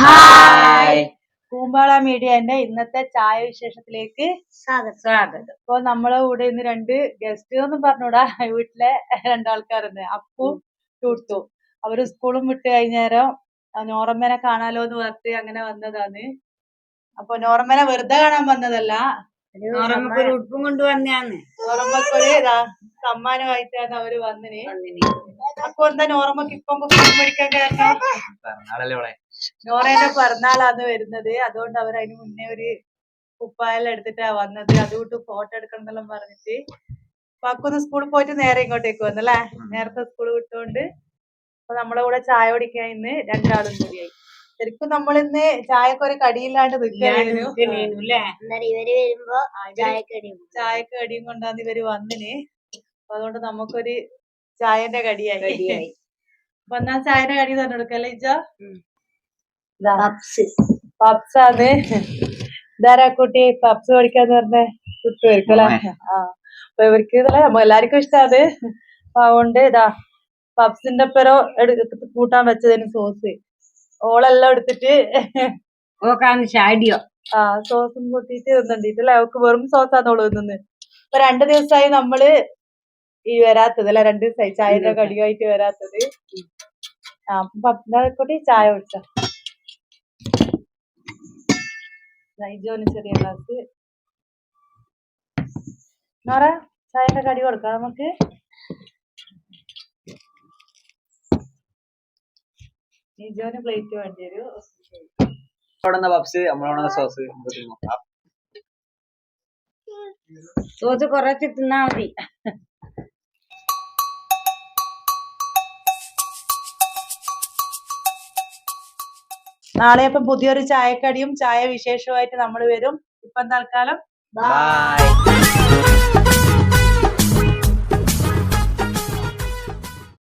Hi കൂമ്പാള മീഡിയന്റെ ഇന്നത്തെ ചായ വിശേഷത്തിലേക്ക് സ്വാഗതം. അപ്പൊ ഇപ്പൊ നമ്മളെ കൂടെ ഇന്ന് രണ്ട് ഗസ്റ്റ് ഒന്നും പറഞ്ഞൂടാ. വീട്ടിലെ രണ്ടാൾക്കാരുണ്ട്. അപ്പു ടൂർത്തു അവർ സ്കൂളും വിട്ട് കഴിഞ്ഞേരം നോറമ്മനെ കാണാലോ എന്ന് പറഞ്ഞിട്ട് അങ്ങനെ വന്നതാണ്. അപ്പൊ നോറമ്മനെ വെറുതെ കാണാൻ വന്നതല്ല. ഉടുപ്പും കൊണ്ടുവന്നാന്ന് നോറമ്മക്കൊരു സമ്മാനമായിട്ടാണ് അവർ വന്നിന്. അപ്പൊ എന്താ നോറമ്മക്ക് ഇപ്പം മേടിക്കാൻ കാരണം? നോറേന്റെ പിറന്നാളാണ് വരുന്നത്. അതുകൊണ്ട് അവർ അതിന് മുന്നേ ഒരു കുപ്പായെല്ലാം എടുത്തിട്ടാ വന്നത്. അതുകൊണ്ട് ഫോട്ടോ എടുക്കണം എന്നെല്ലാം പറഞ്ഞിട്ട് പക്കൊന്ന് സ്കൂളിൽ പോയിട്ട് നേരെ ഇങ്ങോട്ടേക്ക് വന്നല്ലേ നേരത്തെ സ്കൂൾ വിട്ടുകൊണ്ട് അപ്പൊ നമ്മളെ കൂടെ ചായ കുടിക്കാൻ ഇന്ന് രണ്ടാളും കൂടിയായി ശരിക്കും നമ്മൾ ഇന്ന് ചായക്ക് ഒരു കടിയില്ലാണ്ട് നിൽക്കായിരുന്നു അന്നേരം വരുമ്പോ ചായക്കടി ചായക്ക് കടിയും കൊണ്ടാന്ന് ഇവർ വന്നിന്. അപ്പൊ അതുകൊണ്ട് നമുക്കൊരു ചായന്റെ കടിയായി. അപ്പൊ എന്നാ ചായന്റെ കടി തന്നെ എടുക്കല്ലേ ഇജ പപ്സ്. ആണ് ഇതാരാ കുട്ടി? പപ്സ് പഠിക്കാന്ന് പറഞ്ഞ കുട്ടുമായിരിക്കും അല്ലെ ആ. അപ്പൊ ഇവർക്ക് ഇതല്ലേ? എല്ലാവർക്കും ഇഷ്ടം അത് അപ്പൊ അതുകൊണ്ട് ഇതാ പപ്സിന്റെ പെരോ എടുത്ത് കൂട്ടാൻ വെച്ചതിന് സോസ്. ഓളെല്ലാം എടുത്തിട്ട് ഷാഡിയോ ആ സോസും കൂട്ടിയിട്ട് തിന്നണ്ടിട്ടല്ലേ അവക്ക് വെറും സോസാന്ന് ഓൾ തിന്നുന്നത് ഇപ്പൊ രണ്ടു ദിവസമായി നമ്മൾ ഈ വരാത്തത് അല്ലെ? രണ്ടു ദിവസമായി ചായന്റെ കടിയായിട്ട് വരാത്തത്. ആ പപ്പിന്റെ കൂട്ടി ചായ കുടിച്ച? നൈജോന് ചെറിയ ഗ്ലാസ്. നോറ ചായന്റെ കടി കൊടുക്കാം നമുക്ക്. നിജോന് പ്ലേറ്റ് വേണ്ടി വരും. പപ്സ് നമ്മളവിടെ സോസ്. സോസ് കുറച്ച് തിന്നാ മതി. നാളെ അപ്പം പുതിയൊരു ചായക്കടിയും ചായ വിശേഷവുമായിട്ട് നമ്മൾ വരും. ഇപ്പം തൽക്കാലം ബൈ